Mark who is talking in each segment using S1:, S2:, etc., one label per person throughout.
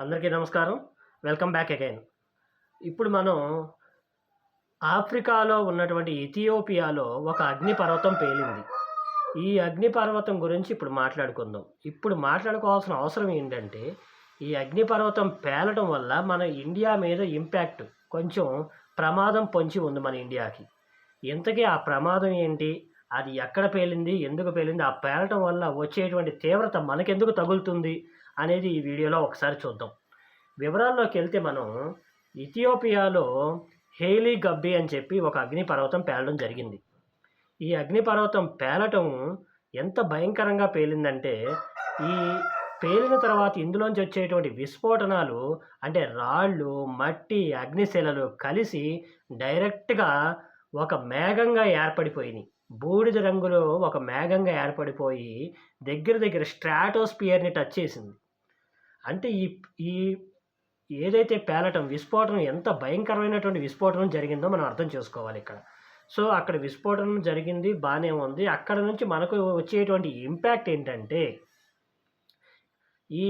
S1: అందరికీ నమస్కారం. Welcome back again. ఇప్పుడు మనం ఆఫ్రికాలో ఉన్నటువంటి ఇథియోపియాలో ఒక అగ్నిపర్వతం పేలింది. ఈ అగ్నిపర్వతం గురించి ఇప్పుడు మాట్లాడుకుందాం. ఇప్పుడు మాట్లాడుకోవాల్సిన అవసరం ఏంటంటే ఈ అగ్నిపర్వతం పేలటం వల్ల మన ఇండియా మీద ఇంపాక్ట్ కొంచెం ప్రమాదం పొంచి ఉంది మన ఇండియాకి. ఇంతకీ ఆ ప్రమాదం ఏంటి? అది ఎక్కడ పేలింది? ఎందుకు పేలింది? ఆ పేలటం వల్ల వచ్చేటువంటి తీవ్రత మనకెందుకు తగులుతుంది? అనేది ఈ వీడియోలో ఒకసారి చూద్దాం. వివరాల్లోకి వెళ్తే మనం ఇథియోపియాలో హేలీ గబ్బి అని చెప్పి ఒక అగ్నిపర్వతం పేలడం జరిగింది. ఈ అగ్నిపర్వతం పేలటం ఎంత భయంకరంగా పేలిందంటే ఈ పేలిన తర్వాత ఇందులోంచి వచ్చేటువంటి విస్ఫోటనాలు అంటే రాళ్ళు మట్టి అగ్నిశిలలు కలిసి డైరెక్ట్గా ఒక మేఘంగా ఏర్పడిపోయినాయి. బూడిద రంగులో ఒక మేఘంగా ఏర్పడిపోయి దగ్గర దగ్గర స్ట్రాటోస్పియర్ని టచ్ చేసింది. అంటే ఈ ఈ ఏదైతే పేలటం విస్ఫోటనం ఎంత భయంకరమైనటువంటి విస్ఫోటనం జరిగిందో మనం అర్థం చేసుకోవాలి ఇక్కడ. సో అక్కడ విస్ఫోటనం జరిగింది బాగానే ఉంది. అక్కడ నుంచి మనకు వచ్చేటువంటి ఇంపాక్ట్ ఏంటంటే ఈ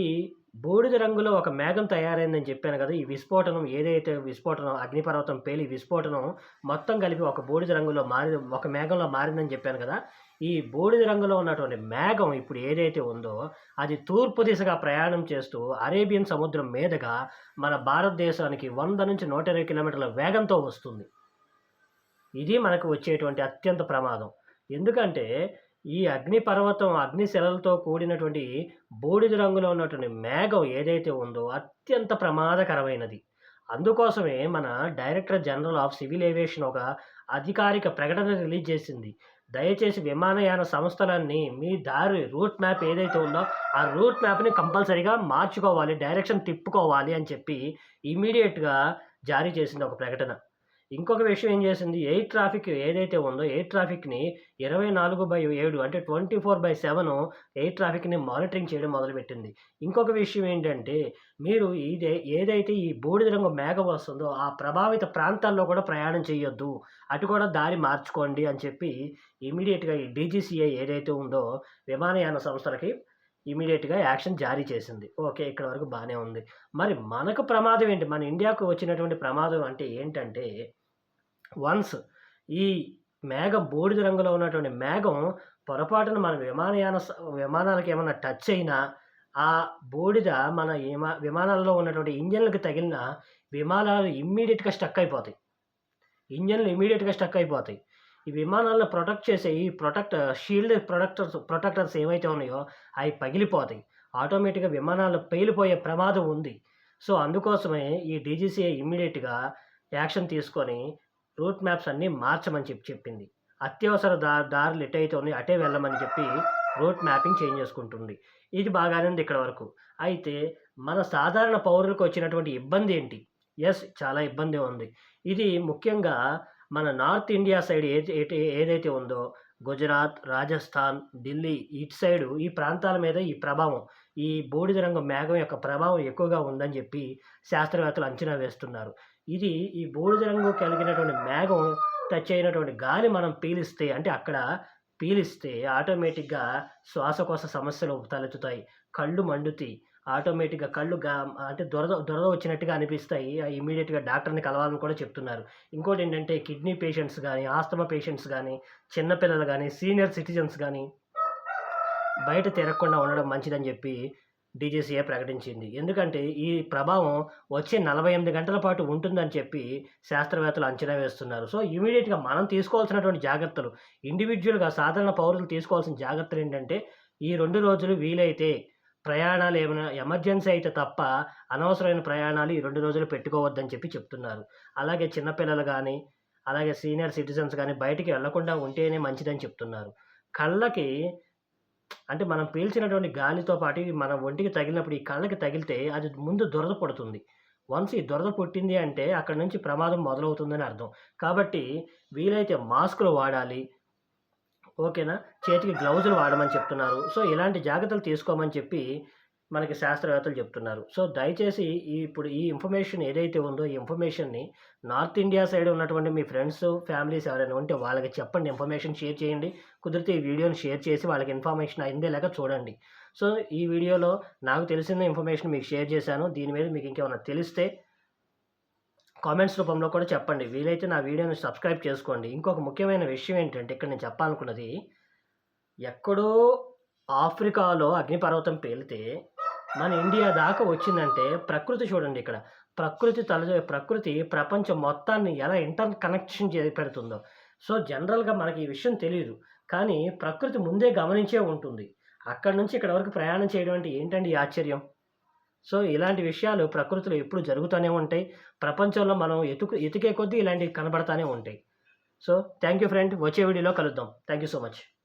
S1: బూడిద రంగులో ఒక మేఘం తయారైందని చెప్పాను కదా ఈ విస్ఫోటనం ఏదైతే విస్ఫోటనం అగ్నిపర్వతం పేలి విస్ఫోటనం మొత్తం కలిపి ఒక బూడిద రంగులో మారి ఒక మేఘంలో మారిందని చెప్పాను కదా ఈ బూడిద రంగులో ఉన్నటువంటి మేఘం ఇప్పుడు ఏదైతే ఉందో అది తూర్పు దిశగా ప్రయాణం చేస్తూ అరేబియన్ సముద్రం మీదుగా మన భారతదేశానికి వంద నుంచి నూట ఇరవై కిలోమీటర్ల వేగంతో వస్తుంది. ఇది మనకు వచ్చేటువంటి అత్యంత ప్రమాదం. ఎందుకంటే ఈ అగ్నిపర్వతం అగ్నిశిలలతో కూడినటువంటి బూడిద రంగులో ఉన్నటువంటి మేఘం ఏదైతే ఉందో అత్యంత ప్రమాదకరమైనది. అందుకోసమే మన director general of civil aviation ఒక అధికారిక ప్రకటన రిలీజ్ చేసింది. దయచేసి విమానయాన సంస్థలన్నీ మీ దారి రూట్ మ్యాప్ ఏదైతే ఉందో ఆ రూట్ మ్యాప్ని కంపల్సరీగా మార్చుకోవాలి డైరెక్షన్ తిప్పుకోవాలి అని చెప్పి ఇమీడియట్గా జారీ చేసింది ఒక ప్రకటన. ఇంకొక విషయం ఏం చేసింది? ఎయిర్ ట్రాఫిక్ ఏదైతే ఉందో ఎయిర్ ట్రాఫిక్ని ఇరవై నాలుగు బై ఏడు అంటే twenty four by seven air ట్రాఫిక్ని monitoring చేయడం మొదలుపెట్టింది. ఇంకొక విషయం ఏంటంటే మీరు ఇదే ఏదైతే ఈ బూడిద రంగు మేఘం వస్తుందో ఆ ప్రభావిత ప్రాంతాల్లో కూడా ప్రయాణం చేయొద్దు. అటు కూడా దారి మార్చుకోండి అని చెప్పి ఇమీడియట్గా ఈ డీజీసీఐ ఏదైతే ఉందో విమానయాన సంస్థలకి ఇమీడియట్గా యాక్షన్ జారీ చేసింది. ఓకే ఇక్కడ వరకు బాగానే ఉంది. మరి మనకు ప్రమాదం ఏంటి? మన ఇండియాకు వచ్చినటువంటి ప్రమాదం అంటే ఏంటంటే వన్స్ ఈ మేఘం బూడిద రంగులో ఉన్నటువంటి మేఘం పొరపాటున మన విమానయాన స- విమానాలకు ఏమైనా టచ్ అయినా ఆ బూడిద మన విమా విమానాల్లో ఉన్నటువంటి ఇంజన్లకు తగిలిన విమానాలు ఇమ్మీడియట్గా స్టక్ అయిపోతాయి. ఇంజన్లు ఇమ్మీడియట్గా స్టక్ అయిపోతాయి. ఈ విమానాలను ప్రొటెక్ట్ చేసే ఈ ప్రొటెక్ట్ షీల్డ్ ప్రొటెక్టర్స్ ప్రొటెక్టర్స్ ఏవైతే ఉన్నాయో అవి పగిలిపోతాయి. ఆటోమేటిక్గా విమానాలు పేలిపోయే ప్రమాదం ఉంది. సో అందుకోసమే ఈ డీజీసీఏ ఇమ్మీడియట్గా యాక్షన్ తీసుకొని రూట్ మ్యాప్స్ అన్నీ మార్చమని చెప్పి చెప్పింది. అత్యవసర దా దారులు ఎటైతే ఉన్నాయో అటే వెళ్ళమని చెప్పి రూట్ మ్యాపింగ్ చేంజ్ చేసుకుంటుంది. ఇది బాగానే ఉంది ఇక్కడ వరకు. అయితే మన సాధారణ పౌరులకు వచ్చినటువంటి ఇబ్బంది ఏంటి? ఎస్ చాలా ఇబ్బంది ఉంది. ఇది ముఖ్యంగా మన నార్త్ ఇండియా సైడ్ ఏ ఏదైతే ఉందో గుజరాత్ రాజస్థాన్ ఢిల్లీ ఇటు సైడు ఈ ప్రాంతాల మీద ఈ ప్రభావం. ఈ బూడిద రంగు మేఘం యొక్క ప్రభావం ఎక్కువగా ఉందని చెప్పి శాస్త్రవేత్తలు అంచనా వేస్తున్నారు. ఇది ఈ బూడిద రంగు కలిగినటువంటి మేఘం టచ్ అయినటువంటి గాలి మనం పీలిస్తే అంటే అక్కడ పీలిస్తే ఆటోమేటిక్గా శ్వాసకోశ సమస్యలు తలెత్తుతాయి. కళ్ళు మండుతాయి. ఆటోమేటిక్గా కళ్ళు గా అంటే దురద దురద వచ్చినట్టుగా అనిపిస్తాయి. ఇమీడియట్గా డాక్టర్ని కలవాలని కూడా చెప్తున్నారు. ఇంకోటి ఏంటంటే కిడ్నీ పేషెంట్స్ కానీ ఆస్తమా పేషెంట్స్ కానీ చిన్నపిల్లలు కానీ సీనియర్ సిటిజన్స్ కానీ బయట తిరగకుండా ఉండడం మంచిదని చెప్పి డీజీసీఏ ప్రకటించింది. ఎందుకంటే ఈ ప్రభావం వచ్చే నలభై ఎనిమిది గంటల పాటు ఉంటుందని చెప్పి శాస్త్రవేత్తలు అంచనా వేస్తున్నారు. సో ఇమీడియట్గా మనం తీసుకోవాల్సినటువంటి జాగ్రత్తలు ఇండివిజువల్గా సాధారణ పౌరులు తీసుకోవాల్సిన జాగ్రత్తలు ఏంటంటే ఈ రెండు రోజులు వీలైతే ప్రయాణాలు ఏమైనా ఎమర్జెన్సీ అయితే తప్ప అనవసరమైన ప్రయాణాలు ఈ రెండు రోజులు పెట్టుకోవద్దని చెప్పి చెప్తున్నారు. అలాగే చిన్నపిల్లలు కానీ అలాగే సీనియర్ సిటిజన్స్ కానీ బయటికి వెళ్ళకుండా ఉంటేనే మంచిదని చెప్తున్నారు. కళ్ళకి అంటే మనం పీల్చినటువంటి గాలితో పాటు ఇది మన ఒంటికి తగిలినప్పుడు ఈ కళ్ళకి తగిలితే అది ముందు దురద పడుతుంది. వన్స్ ఈ దురద పుట్టింది అంటే అక్కడ నుంచి ప్రమాదం మొదలవుతుందని అర్థం. కాబట్టి వీలైతే మాస్కులు వాడాలి. ఓకేనా? చేతికి గ్లౌజులు వాడమని చెప్తున్నారు. సో ఇలాంటి జాగ్రత్తలు తీసుకోమని చెప్పి మనకి శాస్త్రవేత్తలు చెప్తున్నారు. సో దయచేసి ఈ ఇప్పుడు ఈ ఇన్ఫర్మేషన్ ఏదైతే ఉందో ఈ ఇన్ఫర్మేషన్ని నార్త్ ఇండియా సైడ్ ఉన్నటువంటి మీ ఫ్రెండ్స్ ఫ్యామిలీస్ ఎవరైనా ఉంటే వాళ్ళకి చెప్పండి. ఇన్ఫర్మేషన్ షేర్ చేయండి. కుదిరితే ఈ వీడియోని షేర్ చేసి వాళ్ళకి ఇన్ఫర్మేషన్ అయిందే లేక చూడండి. సో ఈ వీడియోలో నాకు తెలిసిన ఇన్ఫర్మేషన్ మీకు షేర్ చేశాను. దీని మీద మీకు ఇంకేమైనా తెలిస్తే కామెంట్స్ రూపంలో కూడా చెప్పండి. వీలైతే నా వీడియోని సబ్స్క్రైబ్ చేసుకోండి. ఇంకొక ముఖ్యమైన విషయం ఏంటంటే ఇక్కడ నేను చెప్పాలనుకున్నది ఎక్కడో ఆఫ్రికాలో అగ్నిపర్వతం పేలితే మన ఇండియా దాకా వచ్చిందంటే ప్రకృతి చూడండి ఇక్కడ. ప్రకృతి తల ప్రకృతి ప్రపంచం మొత్తాన్ని ఎలా ఇంటర్ కనెక్షన్ చే పెడుతుందో. సో జనరల్గా మనకి ఈ విషయం తెలియదు కానీ ప్రకృతి ముందే గమనించే ఉంటుంది. అక్కడ నుంచి ఇక్కడ వరకు ప్రయాణం చేయడం అంటే ఏంటండి ఆశ్చర్యం? సో ఇలాంటి విషయాలు ప్రకృతిలో ఎప్పుడు జరుగుతూనే ఉంటాయి. ప్రపంచంలో మనం ఎతుకు ఎతికే కొద్దీ ఇలాంటివి కనబడతానే ఉంటాయి. So thank you friend. వచ్చే వీడియోలో కలుద్దాం. Thank you so much.